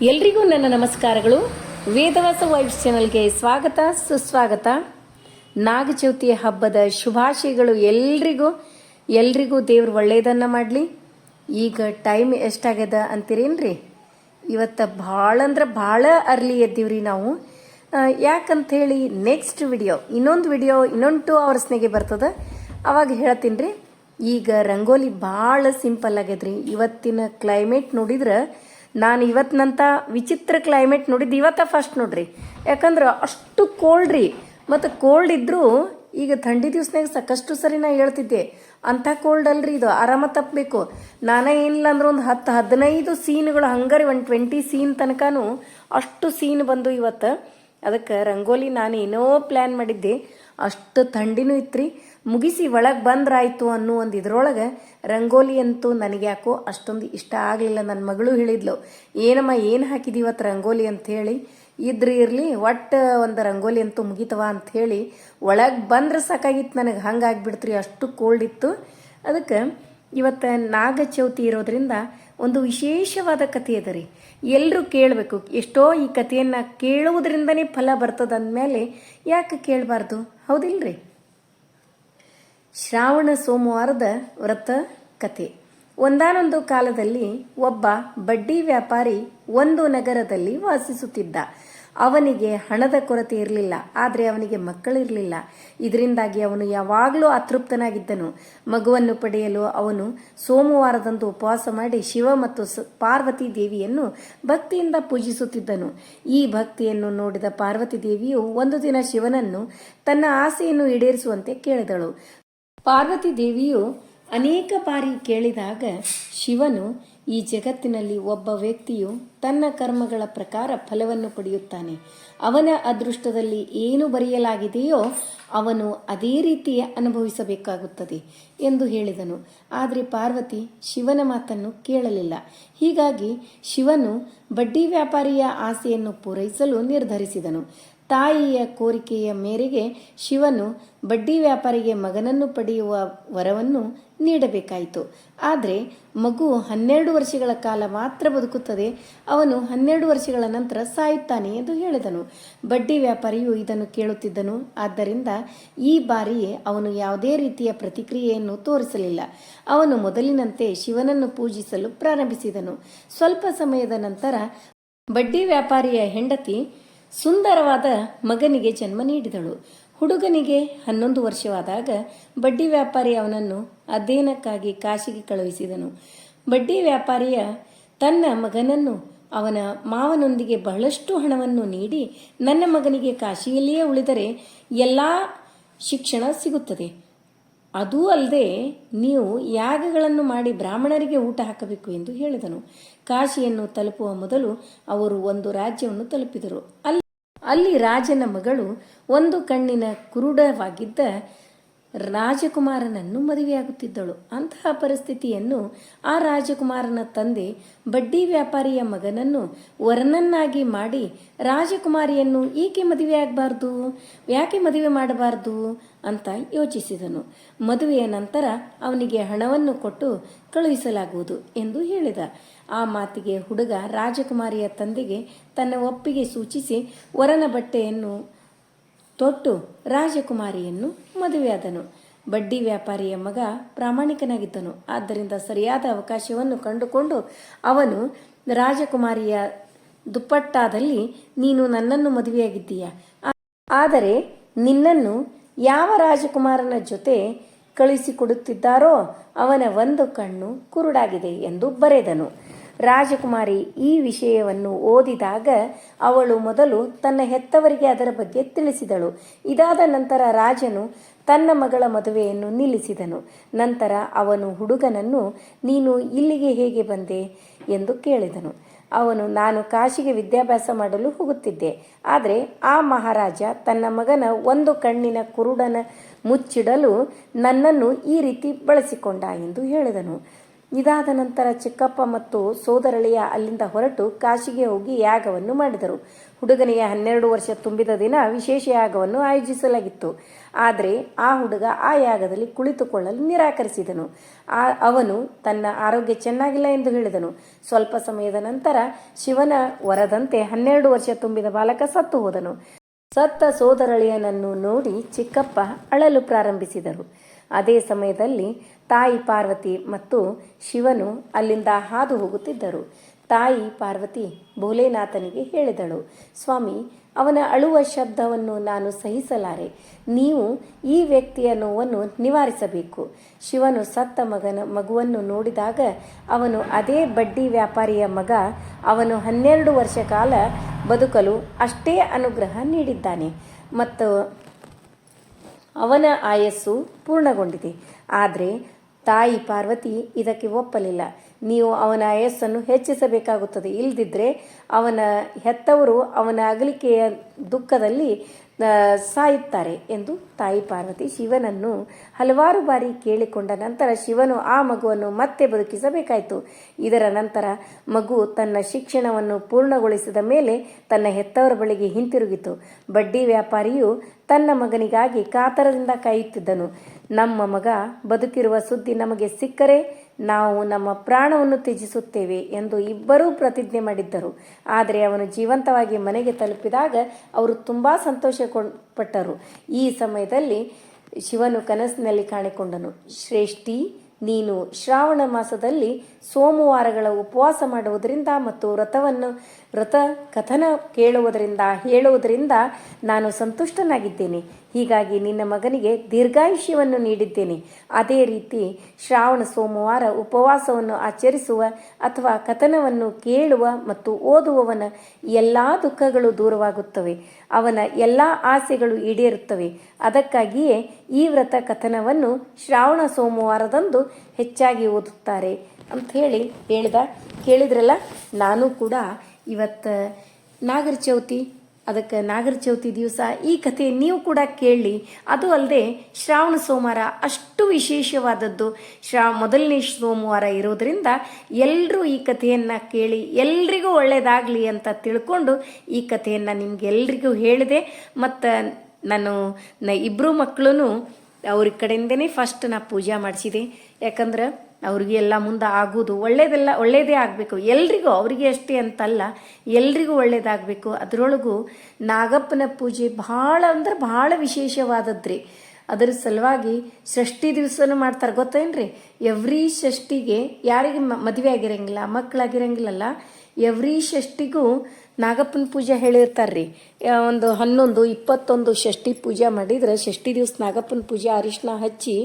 ಎಲ್ರಿಗೂ ನನ್ನ ನಮಸ್ಕಾರಗಳು. ವೇದವಾಸ ವೈಬ್ಸ್ ಚಾನಲ್ಗೆ ಸ್ವಾಗತ, ಸುಸ್ವಾಗತ. ನಾಗಚೌತಿಯ ಹಬ್ಬದ ಶುಭಾಶಯಗಳು ಎಲ್ರಿಗೂ. ಎಲ್ರಿಗೂ ದೇವ್ರು ಒಳ್ಳೆಯದನ್ನು ಮಾಡಲಿ. ಈಗ ಟೈಮ್ ಎಷ್ಟಾಗ್ಯದ ಅಂತೀರೇನ್ರಿ? ಇವತ್ತು ಭಾಳ ಅಂದ್ರೆ ಭಾಳ ಅರ್ಲಿ ಎದ್ದೀವ್ರಿ ನಾವು. ಯಾಕಂತ ಹೇಳಿ ನೆಕ್ಸ್ಟ್ ವಿಡಿಯೋ ಇನ್ನೊಂದು ವಿಡಿಯೋ ಇನ್ನೊಂದು ಟೂ ಅವರ್ಸ್ನಾಗೆ ಬರ್ತದ. ಅವಾಗ ಹೇಳ್ತೀನಿ ರೀ ಈಗ ರಂಗೋಲಿ ಭಾಳ ಸಿಂಪಲ್ ಆಗ್ಯದ್ರಿ. ಇವತ್ತಿನ ಕ್ಲೈಮೇಟ್ ನೋಡಿದ್ರೆ ನಾನು ಇವತ್ತಿನಂತ ವಿಚಿತ್ರ ಕ್ಲೈಮೇಟ್ ನೋಡಿದ್ದು ಇವತ್ತ ಫಸ್ಟ್ ನೋಡ್ರಿ. ಯಾಕಂದ್ರೆ ಅಷ್ಟು ಕೋಲ್ಡ್ ರೀ. ಮತ್ತು ಕೋಲ್ಡ್ ಇದ್ದರೂ ಈಗ ಥಂಡಿ ದಿವ್ಸನಾಗ ಸಾಕಷ್ಟು ಸರಿ ನಾ ಹೇಳ್ತಿದ್ದೆ. ಅಂಥ ಕೋಲ್ಡ್ ಅಲ್ರಿ ಇದು. ಆರಾಮ ತಪ್ಪಬೇಕು ನಾನೇ ಏನಿಲ್ಲ ಅಂದ್ರೆ ಒಂದು ಹತ್ತು ಹದಿನೈದು ಸೀನ್ಗಳು ಹಂಗಾರಿ ಒಂದು ಟ್ವೆಂಟಿ ಸೀನ್ ತನಕನೂ ಅಷ್ಟು ಸೀನ್ ಬಂದು ಇವತ್ತು. ಅದಕ್ಕೆ ರಂಗೋಲಿ ನಾನು ಏನೋ ಪ್ಲ್ಯಾನ್ ಮಾಡಿದ್ದೆ. ಅಷ್ಟು ಥಂಡಿನೂ ಇತ್ರಿ. ಮುಗಿಸಿ ಒಳಗೆ ಬಂದ್ರಾಯ್ತು ಅನ್ನೋ ಒಂದು ಇದ್ರೊಳಗೆ ರಂಗೋಲಿ ಅಂತೂ ನನಗೆ ಯಾಕೋ ಅಷ್ಟೊಂದು ಇಷ್ಟ ಆಗಲಿಲ್ಲ. ನನ್ನ ಮಗಳು ಹೇಳಿದ್ಲು, ಏನಮ್ಮ, ಏನು ಹಾಕಿದಿ ಇವತ್ತು ರಂಗೋಲಿ? ಅಂಥೇಳಿ ಇದ್ರಿ ಇರಲಿ, ಒಟ್ಟು ಒಂದು ರಂಗೋಲಿ ಅಂತೂ ಮುಗಿತವ? ಅಂತ ಹೇಳಿ, ಒಳಗೆ ಬಂದ್ರೆ ಸಾಕಾಗಿತ್ತು ನನಗೆ. ಹಂಗಾಗ್ಬಿಡ್ತ್ರಿ ಅಷ್ಟು ಕೋಲ್ಡ್ ಇತ್ತು. ಅದಕ್ಕೆ ಇವತ್ತು ನಾಗ ಚೌತಿ ಇರೋದ್ರಿಂದ ಒಂದು ವಿಶೇಷವಾದ ಕಥೆ ಅದ ರೀ. ಎಲ್ಲರೂ ಕೇಳಬೇಕು, ಎಷ್ಟೋ ಈ ಕಥೆಯನ್ನು ಕೇಳುವುದರಿಂದನೇ ಫಲ ಬರ್ತದ ಅಂದಮೇಲೆ ಯಾಕೆ ಕೇಳಬಾರ್ದು? ಹೌದಿಲ್ರಿ? ಶ್ರಾವಣ ಸೋಮವಾರದ ವ್ರತ ಕಥೆ. ಒಂದಾನೊಂದು ಕಾಲದಲ್ಲಿ ಒಬ್ಬ ಬಡ್ಡಿ ವ್ಯಾಪಾರಿ ಒಂದು ನಗರದಲ್ಲಿ ವಾಸಿಸುತ್ತಿದ್ದ. ಅವನಿಗೆ ಹಣದ ಕೊರತೆ ಇರಲಿಲ್ಲ, ಆದರೆ ಅವನಿಗೆ ಮಕ್ಕಳಿರಲಿಲ್ಲ ಇದರಿಂದಾಗಿ ಅವನು ಯಾವಾಗಲೂ ಅತೃಪ್ತನಾಗಿದ್ದನು. ಮಗುವನ್ನು ಪಡೆಯಲು ಅವನು ಸೋಮವಾರದಂದು ಉಪವಾಸ ಮಾಡಿ ಶಿವ ಮತ್ತು ಪಾರ್ವತಿ ದೇವಿಯನ್ನು ಭಕ್ತಿಯಿಂದ ಪೂಜಿಸುತ್ತಿದ್ದನು. ಈ ಭಕ್ತಿಯನ್ನು ನೋಡಿದ ಪಾರ್ವತಿ ದೇವಿಯು ಒಂದು ದಿನ ಶಿವನನ್ನು ತನ್ನ ಆಸೆಯನ್ನು ಈಡೇರಿಸುವಂತೆ ಕೇಳಿದಳು. ಪಾರ್ವತಿ ದೇವಿಯು ಅನೇಕ ಬಾರಿ ಕೇಳಿದಾಗ ಶಿವನು ಈ ಜಗತ್ತಿನಲ್ಲಿ ಒಬ್ಬ ವ್ಯಕ್ತಿಯು ತನ್ನ ಕರ್ಮಗಳ ಪ್ರಕಾರ ಫಲವನ್ನು ಪಡೆಯುತ್ತಾನೆ. ಅವನ ಅದೃಷ್ಟದಲ್ಲಿ ಏನು ಬರೆಯಲಾಗಿದೆಯೋ ಅವನು ಅದೇ ರೀತಿ ಅನುಭವಿಸಬೇಕಾಗುತ್ತದೆ ಎಂದು ಹೇಳಿದನು. ಆದರೆ ಪಾರ್ವತಿ ಶಿವನ ಮಾತನ್ನು ಕೇಳಲಿಲ್ಲ. ಹೀಗಾಗಿ ಶಿವನು ಬಡ್ಡಿ ವ್ಯಾಪಾರಿಯ ಆಸೆಯನ್ನು ಪೂರೈಸಲು ನಿರ್ಧರಿಸಿದನು. ತಾಯಿಯ ಕೋರಿಕೆಯ ಮೇರೆಗೆ ಶಿವನು ಬಡ್ಡಿ ವ್ಯಾಪಾರಿಗೆ ಮಗನನ್ನು ಪಡೆಯುವ ವರವನ್ನು ನೀಡಬೇಕಾಯಿತು. ಆದರೆ ಮಗು ಹನ್ನೆರಡು ವರ್ಷಗಳ ಕಾಲ ಮಾತ್ರ ಬದುಕುತ್ತದೆ, ಅವನು ಹನ್ನೆರಡು ವರ್ಷಗಳ ನಂತರ ಸಾಯುತ್ತಾನೆ ಎಂದು ಹೇಳಿದನು. ಬಡ್ಡಿ ವ್ಯಾಪಾರಿಯು ಇದನ್ನು ಕೇಳುತ್ತಿದ್ದನು. ಆದ್ದರಿಂದ ಈ ಬಾರಿ ಅವನು ಯಾವುದೇ ರೀತಿಯ ಪ್ರತಿಕ್ರಿಯೆಯನ್ನು ತೋರಿಸಲಿಲ್ಲ. ಅವನು ಮೊದಲಿನಂತೆ ಶಿವನನ್ನು ಪೂಜಿಸಲು ಪ್ರಾರಂಭಿಸಿದನು. ಸ್ವಲ್ಪ ಸಮಯದ ನಂತರ ಬಡ್ಡಿ ವ್ಯಾಪಾರಿಯ ಹೆಂಡತಿ ಸುಂದರವಾದ ಮಗನಿಗೆ ಜನ್ಮ ನೀಡಿದಳು. ಹುಡುಗನಿಗೆ ಹನ್ನೊಂದು ವರ್ಷವಾದಾಗ ಬಡ್ಡಿ ವ್ಯಾಪಾರಿ ಅವನನ್ನು ಅಧ್ಯಯನಕ್ಕಾಗಿ ಕಾಶಿಗೆ ಕಳುಹಿಸಿದನು. ಬಡ್ಡಿ ವ್ಯಾಪಾರಿಯ ತನ್ನ ಮಗನನ್ನು ಅವನ ಮಾವನೊಂದಿಗೆ ಬಹಳಷ್ಟು ಹಣವನ್ನು ನೀಡಿ ನನ್ನ ಮಗನಿಗೆ ಕಾಶಿಯಲ್ಲಿಯೇ ಉಳಿದರೆ ಎಲ್ಲ ಶಿಕ್ಷಣ ಸಿಗುತ್ತದೆ. ಅದೂ ಅಲ್ಲದೆ ನೀವು ಯಾಗಗಳನ್ನು ಮಾಡಿ ಬ್ರಾಹ್ಮಣರಿಗೆ ಊಟ ಹಾಕಬೇಕು ಎಂದು ಹೇಳಿದನು. ಕಾಶಿಯನ್ನು ತಲುಪುವ ಮೊದಲು ಅವರು ಒಂದು ರಾಜ್ಯವನ್ನು ತಲುಪಿದರು. ಅಲ್ಲಿ ಅಲ್ಲಿ ರಾಜನ ಮಗಳು ಒಂದು ಕಣ್ಣಿನ ಕುರುಡವಾಗಿದ್ದ ರಾಜಕುಮಾರನನ್ನು ಮದುವೆಯಾಗುತ್ತಿದ್ದಳು. ಅಂತಹ ಪರಿಸ್ಥಿತಿಯನ್ನು ಆ ರಾಜಕುಮಾರನ ತಂದೆ ಬಡ್ಡಿ ವ್ಯಾಪಾರಿಯ ಮಗನನ್ನು ವರನನ್ನಾಗಿ ಮಾಡಿ, ರಾಜಕುಮಾರಿಯನ್ನು ಏಕೆ ಮದುವೆಯಾಗಬಾರ್ದು? ಯಾಕೆ ಮದುವೆ ಮಾಡಬಾರ್ದು? ಅಂತ ಯೋಚಿಸಿದನು. ಮದುವೆಯ ನಂತರ ಅವನಿಗೆ ಹಣವನ್ನು ಕೊಟ್ಟು ಕಳುಹಿಸಲಾಗುವುದು ಎಂದು ಹೇಳಿದ. ಆ ಮಾತಿಗೆ ಹುಡುಗ ರಾಜಕುಮಾರಿಯ ತಂದೆಗೆ ತನ್ನ ಒಪ್ಪಿಗೆ ಸೂಚಿಸಿ ವರನ ಬಟ್ಟೆಯನ್ನು ತೊಟ್ಟು ರಾಜಕುಮಾರಿಯನ್ನು ಮದುವೆಯಾದನು. ಬಡ್ಡಿ ವ್ಯಾಪಾರಿಯ ಮಗ ಪ್ರಾಮಾಣಿಕನಾಗಿದ್ದನು. ಆದ್ದರಿಂದ ಸರಿಯಾದ ಅವಕಾಶವನ್ನು ಕಂಡುಕೊಂಡು ಅವನು ರಾಜಕುಮಾರಿಯ ದುಪ್ಪಟ್ಟಾದಲ್ಲಿ, ನೀನು ನನ್ನನ್ನು ಮದುವೆಯಾಗಿದ್ದೀಯ? ಆದರೆ ನಿನ್ನನ್ನು ಯಾವ ರಾಜಕುಮಾರನ ಜೊತೆ ಕಳಿಸಿಕೊಡುತ್ತಿದ್ದಾರೋ ಅವನ ಒಂದು ಕಣ್ಣು ಕುರುಡಾಗಿದೆ ಎಂದು ಬರೆದನು. ರಾಜಕುಮಾರಿ ಈ ವಿಷಯವನ್ನು ಓದಿದಾಗ ಅವಳು ಮೊದಲು ತನ್ನ ಹೆತ್ತವರಿಗೆ ಅದರ ಬಗ್ಗೆ ತಿಳಿಸಿದಳು. ಇದಾದ ನಂತರ ರಾಜನು ತನ್ನ ಮಗಳ ಮದುವೆಯನ್ನು ನಿಲ್ಲಿಸಿದನು. ನಂತರ ಅವನು ಹುಡುಗನನ್ನು, ನೀನು ಇಲ್ಲಿಗೆ ಹೇಗೆ ಬಂದೆ? ಎಂದು ಕೇಳಿದನು. ಅವನು ನಾನು ಕಾಶಿಗೆ ವಿದ್ಯಾಭ್ಯಾಸ ಮಾಡಲು ಹೋಗುತ್ತಿದ್ದೆ. ಆದರೆ ಆ ಮಹಾರಾಜ ತನ್ನ ಮಗನ ಒಂದು ಕಣ್ಣಿನ ಕುರುಡನ ಮುಚ್ಚಿಡಲು ನನ್ನನ್ನು ಈ ರೀತಿ ಬಳಸಿಕೊಂಡ ಎಂದು ಹೇಳಿದನು. ಇದಾದ ನಂತರ ಚಿಕ್ಕಪ್ಪ ಮತ್ತು ಸೋದರಳಿಯ ಅಲ್ಲಿಂದ ಹೊರಟು ಕಾಶಿಗೆ ಹೋಗಿ ಯಾಗವನ್ನು ಮಾಡಿದರು. ಹುಡುಗನಿಗೆ ಹನ್ನೆರಡು ವರ್ಷ ತುಂಬಿದ ದಿನ ವಿಶೇಷ ಯಾಗವನ್ನು ಆಯೋಜಿಸಲಾಗಿತ್ತು. ಆದರೆ ಆ ಹುಡುಗ ಆ ಯಾಗದಲ್ಲಿ ಕುಳಿತುಕೊಳ್ಳಲು ನಿರಾಕರಿಸಿದನು. ಆ, ಅವನು ತನ್ನ ಆರೋಗ್ಯ ಚೆನ್ನಾಗಿಲ್ಲ ಎಂದು ಹೇಳಿದನು. ಸ್ವಲ್ಪ ಸಮಯದ ನಂತರ ಶಿವನ ವರದಂತೆ ಹನ್ನೆರಡು ವರ್ಷ ತುಂಬಿದ ಬಾಲಕ ಸತ್ತು ಹೋದನು. ಸತ್ತ ಸೋದರಳಿಯನನ್ನು ನೋಡಿ ಚಿಕ್ಕಪ್ಪ ಅಳಲು ಪ್ರಾರಂಭಿಸಿದರು. ಅದೇ ಸಮಯದಲ್ಲಿ ತಾಯಿ ಪಾರ್ವತಿ ಮತ್ತು ಶಿವನು ಅಲ್ಲಿಂದ ಹಾದು ಹೋಗುತ್ತಿದ್ದರು. ತಾಯಿ ಪಾರ್ವತಿ ಭೋಲೆನಾಥನಿಗೆ ಹೇಳಿದಳು, ಸ್ವಾಮಿ, ಅವನ ಅಳುವ ಶಬ್ದವನ್ನು ನಾನು ಸಹಿಸಲಾರೆ. ನೀವು ಈ ವ್ಯಕ್ತಿಯ ನೋವನ್ನು ನಿವಾರಿಸಬೇಕು. ಶಿವನು ಸತ್ತ ಮಗನ ಮಗುವನ್ನು ನೋಡಿದಾಗ ಅವನು ಅದೇ ಬಡ್ಡಿ ವ್ಯಾಪಾರಿಯ ಮಗ, ಅವನು ಹನ್ನೆರಡು ವರ್ಷ ಕಾಲ ಬದುಕಲು ಅಷ್ಟೇ ಅನುಗ್ರಹ ನೀಡಿದ್ದಾನೆ. ಮತ್ತು ಅವನ ಆಯಸ್ಸು ಪೂರ್ಣಗೊಂಡಿದೆ. ಆದರೆ ತಾಯಿ ಪಾರ್ವತಿ ಇದಕ್ಕೆ ಒಪ್ಪಲಿಲ್ಲ. ನೀವು ಅವನ ಆಯಸ್ಸನ್ನು ಹೆಚ್ಚಿಸಬೇಕಾಗುತ್ತದೆ. ಇಲ್ಲದಿದ್ದರೆ ಅವನ ಹೆತ್ತವರು ಅವನ ಅಗಲಿಕೆಯ ದುಃಖದಲ್ಲಿ ಸಾಯುತ್ತಾರೆ ಎಂದು ತಾಯಿ ಪಾರ್ವತಿ ಶಿವನನ್ನು ಹಲವಾರು ಬಾರಿ ಕೇಳಿಕೊಂಡ ನಂತರ ಶಿವನು ಆ ಮಗುವನ್ನು ಮತ್ತೆ ಬದುಕಿಸಬೇಕಾಯಿತು. ಇದರ ನಂತರ ಮಗು ತನ್ನ ಶಿಕ್ಷಣವನ್ನು ಪೂರ್ಣಗೊಳಿಸಿದ ಮೇಲೆ ತನ್ನ ಹೆತ್ತವರ ಬಳಿಗೆ ಹಿಂತಿರುಗಿತು. ಬಡ್ಡಿ ವ್ಯಾಪಾರಿಯು ತನ್ನ ಮಗನಿಗಾಗಿ ಕಾತರದಿಂದ ಕಾಯುತ್ತಿದ್ದನು ನಮ್ಮ ಮಗ ಬದುಕಿರುವ ಸುದ್ದಿ ನಮಗೆ ಸಿಕ್ಕರೆ ನಾವು ನಮ್ಮ ಪ್ರಾಣವನ್ನು ತ್ಯಜಿಸುತ್ತೇವೆ ಎಂದು ಇಬ್ಬರೂ ಪ್ರತಿಜ್ಞೆ ಮಾಡಿದ್ದರು. ಆದರೆ ಅವನು ಜೀವಂತವಾಗಿ ಮನೆಗೆ ತಲುಪಿದಾಗ ಅವರು ತುಂಬ ಸಂತೋಷ ಪಟ್ಟರು ಈ ಸಮಯದಲ್ಲಿ ಶಿವನು ಕನಸಿನಲ್ಲಿ ಕಾಣಿಕೊಂಡನು. ಶ್ರೇಷ್ಠಿ, ನೀನು ಶ್ರಾವಣ ಮಾಸದಲ್ಲಿ ಸೋಮವಾರಗಳ ಉಪವಾಸ ಮಾಡುವುದರಿಂದ ಮತ್ತು ವ್ರತವನ್ನು ವ್ರತ ಕಥನ ಕೇಳುವುದರಿಂದ, ಹೇಳುವುದರಿಂದ ನಾನು ಸಂತುಷ್ಟನಾಗಿದ್ದೇನೆ. ಹೀಗಾಗಿ ನಿನ್ನ ಮಗನಿಗೆ ದೀರ್ಘಾಯುಷ್ಯವನ್ನು ನೀಡಿದ್ದೇನೆ. ಅದೇ ರೀತಿ ಶ್ರಾವಣ ಸೋಮವಾರ ಉಪವಾಸವನ್ನು ಆಚರಿಸುವ ಅಥವಾ ಕಥನವನ್ನು ಕೇಳುವ ಮತ್ತು ಓದುವವನ ಎಲ್ಲ ದುಃಖಗಳು ದೂರವಾಗುತ್ತವೆ. ಅವನ ಎಲ್ಲ ಆಸೆಗಳು ಈಡೇರುತ್ತವೆ. ಅದಕ್ಕಾಗಿಯೇ ಈ ವ್ರತ ಕಥನವನ್ನು ಶ್ರಾವಣ ಸೋಮವಾರದಂದು ಹೆಚ್ಚಾಗಿ ಓದುತ್ತಾರೆ. ಅಂತ ಹೇಳಿ ಹೇಳ್ದ, ಕೇಳಿದ್ರಲ್ಲ? ನಾನು ಕೂಡ ಇವತ್ತು ನಾಗರ ಚೌತಿ, ಅದಕ್ಕೆ ನಾಗರ ಚೌತಿ ದಿವಸ ಈ ಕಥೆ ನೀವು ಕೂಡ ಕೇಳಿ. ಅದು ಅಲ್ಲದೆ ಶ್ರಾವಣ ಸೋಮವಾರ ಅಷ್ಟು ವಿಶೇಷವಾದದ್ದು. ಶ್ರಾ, ಮೊದಲನೇ ಸೋಮವಾರ ಇರೋದರಿಂದ ಎಲ್ಲರೂ ಈ ಕಥೆಯನ್ನು ಕೇಳಿ, ಎಲ್ರಿಗೂ ಒಳ್ಳೆಯದಾಗಲಿ ಅಂತ ತಿಳ್ಕೊಂಡು ಈ ಕಥೆಯನ್ನು ನಿಮಗೆಲ್ರಿಗೂ ಹೇಳಿದೆ. ಮತ್ತು ನಾನು ನ ಇಬ್ಬರು ಮಕ್ಕಳು ಅವ್ರ ಕಡೆಯಿಂದನೇ ಫಸ್ಟ್ ನಾ ಪೂಜೆ ಮಾಡಿಸಿದೆ. ಯಾಕಂದ್ರೆ ಅವ್ರಿಗೆ ಎಲ್ಲ ಮುಂದೆ ಆಗೋದು ಒಳ್ಳೇದೆಲ್ಲ, ಒಳ್ಳೇದೇ ಆಗಬೇಕು. ಎಲ್ರಿಗೂ, ಅವರಿಗೆ ಅಷ್ಟೇ ಅಂತಲ್ಲ, ಎಲ್ರಿಗೂ ಒಳ್ಳೇದಾಗಬೇಕು. ಅದರೊಳಗೂ ನಾಗಪ್ಪನ ಪೂಜೆ ಭಾಳ ಅಂದ್ರೆ ಭಾಳ ವಿಶೇಷವಾದದ್ರಿ. ಅದರ ಸಲುವಾಗಿ ಷಷ್ಠಿ ದಿವಸನೂ ಮಾಡ್ತಾರೆ, ಗೊತ್ತೇನ್ರಿ? ಎವ್ರಿ ಷಷ್ಠಿಗೆ ಯಾರಿಗೆ ಮದುವೆ ಆಗಿರಂಗಿಲ್ಲ ಮಕ್ಕಳಾಗಿರಂಗಿಲ್ಲಲ್ಲ ಎವ್ರಿ ಷಷ್ಠಿಗೂ ನಾಗಪ್ಪನ ಪೂಜೆ ಹೇಳಿರ್ತಾರ್ರಿ. ಒಂದು ಹನ್ನೊಂದು, ಇಪ್ಪತ್ತೊಂದು ಷಷ್ಠಿ ಪೂಜೆ ಮಾಡಿದ್ರೆ ಷಷ್ಠಿ ದಿವಸ ನಾಗಪ್ಪನ ಪೂಜೆ ಅರಿಶಿನ ಹಚ್ಚಿ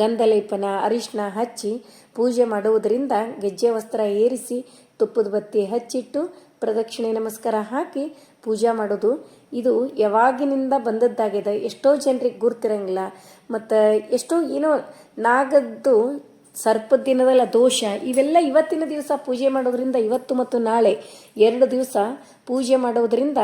ಗಂಧ ಗಂಧಲೇಪನ ಅರಿಶಿನ ಹಚ್ಚಿ ಪೂಜೆ ಮಾಡುವುದರಿಂದ ಗೆಜ್ಜೆ ವಸ್ತ್ರ ಏರಿಸಿ, ತುಪ್ಪದ ಬತ್ತಿ ಹಚ್ಚಿಟ್ಟು ಪ್ರದಕ್ಷಿಣೆ ನಮಸ್ಕಾರ ಹಾಕಿ ಪೂಜೆ ಮಾಡೋದು. ಇದು ಯಾವಾಗಿನಿಂದ ಬಂದದ್ದಾಗಿದೆ, ಎಷ್ಟೋ ಜನರಿಗೆ ಗುರ್ತಿರಂಗಿಲ್ಲ. ಮತ್ತು ಎಷ್ಟೋ ಏನೋ ನಾಗದ್ದು ಸರ್ಪದ ದಿನದಲ್ಲ ದೋಷ, ಇವೆಲ್ಲ ಇವತ್ತಿನ ದಿವಸ ಪೂಜೆ ಮಾಡೋದ್ರಿಂದ ಇವತ್ತು ಮತ್ತು ನಾಳೆ ಎರಡು ದಿವಸ ಪೂಜೆ ಮಾಡೋದ್ರಿಂದ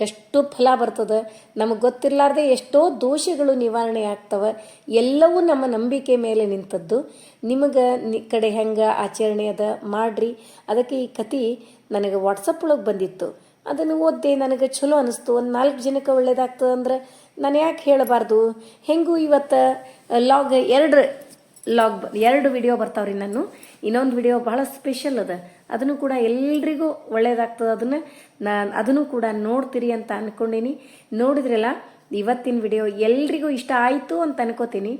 ಎಷ್ಟು ಫಲ ಬರ್ತದೆ. ನಮಗೆ ಗೊತ್ತಿರಲಾರ್ದೆ ಎಷ್ಟೋ ದೋಷಗಳು ನಿವಾರಣೆ ಆಗ್ತವೆ. ಎಲ್ಲವೂ ನಮ್ಮ ನಂಬಿಕೆ ಮೇಲೆ ನಿಂತದ್ದು. ನಿಮಗೆ ನಿ ಕಡೆ ಹೆಂಗೆ ಆಚರಣೆ ಅದ ಮಾಡ್ರಿ. ಅದಕ್ಕೆ ಈ ಕತೆ ನನಗೆ ವಾಟ್ಸಪ್ ಒಳಗೆ ಬಂದಿತ್ತು. ಅದನ್ನು ಓದ್ದೆ, ನನಗೆ ಚಲೋ ಅನಿಸ್ತು. ಒಂದು ನಾಲ್ಕು ಜನಕ್ಕೆ ಒಳ್ಳೇದಾಗ್ತದೆ ಅಂದ್ರೆ ನಾನು ಯಾಕೆ ಹೇಳಬಾರ್ದು? ಹೆಂಗೂ ಇವತ್ತು ಲಾಗ್ ಎರಡು ಲಾಗ್ ಎರಡು ವಿಡಿಯೋ ಬರ್ತಾವ್ರಿ ನಾನು ಇನ್ನೊಂದು ವಿಡಿಯೋ ಬಹಳ ಸ್ಪೆಷಲ್ ಅದ. ಅದನ್ನು ಕೂಡ ಎಲ್ರಿಗೂ ಒಳ್ಳೇದಾಗ್ತದೆ ಅದನ್ನು. ನಾನು ಅದನ್ನು ಕೂಡ ನೋಡ್ತೀರಿ ಅಂತ ಅನ್ಕೊಂಡೀನಿ. ನೋಡಿದ್ರಲ್ಲ, ಇವತ್ತಿನ ವಿಡಿಯೋ ಎಲ್ರಿಗೂ ಇಷ್ಟ ಆಯಿತು ಅಂತ ಅನ್ಕೋತೀನಿ.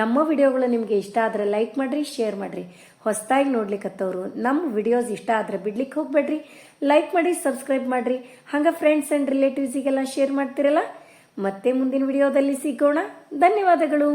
ನಮ್ಮ ವಿಡಿಯೋಗಳು ನಿಮಗೆ ಇಷ್ಟ ಆದರೆ ಲೈಕ್ ಮಾಡಿರಿ ಶೇರ್ ಮಾಡಿರಿ. ಹೊಸದಾಗಿ ನೋಡ್ಲಿಕ್ಕತ್ತವರು ನಮ್ಮ ವಿಡಿಯೋಸ್ ಇಷ್ಟ ಆದರೆ ಬಿಡ್ಲಿಕ್ಕೆ ಹೋಗ್ಬೇಡ್ರಿ. ಲೈಕ್ ಮಾಡಿ ಸಬ್ಸ್ಕ್ರೈಬ್ ಮಾಡಿರಿ. ಹಂಗೆ ಫ್ರೆಂಡ್ಸ್ ಆ್ಯಂಡ್ ರಿಲೇಟಿವ್ಸಿಗೆಲ್ಲ ಶೇರ್ ಮಾಡ್ತಿರಲ್ಲ? ಮತ್ತೆ ಮುಂದಿನ ವಿಡಿಯೋದಲ್ಲಿ ಸಿಗೋಣ. ಧನ್ಯವಾದಗಳು.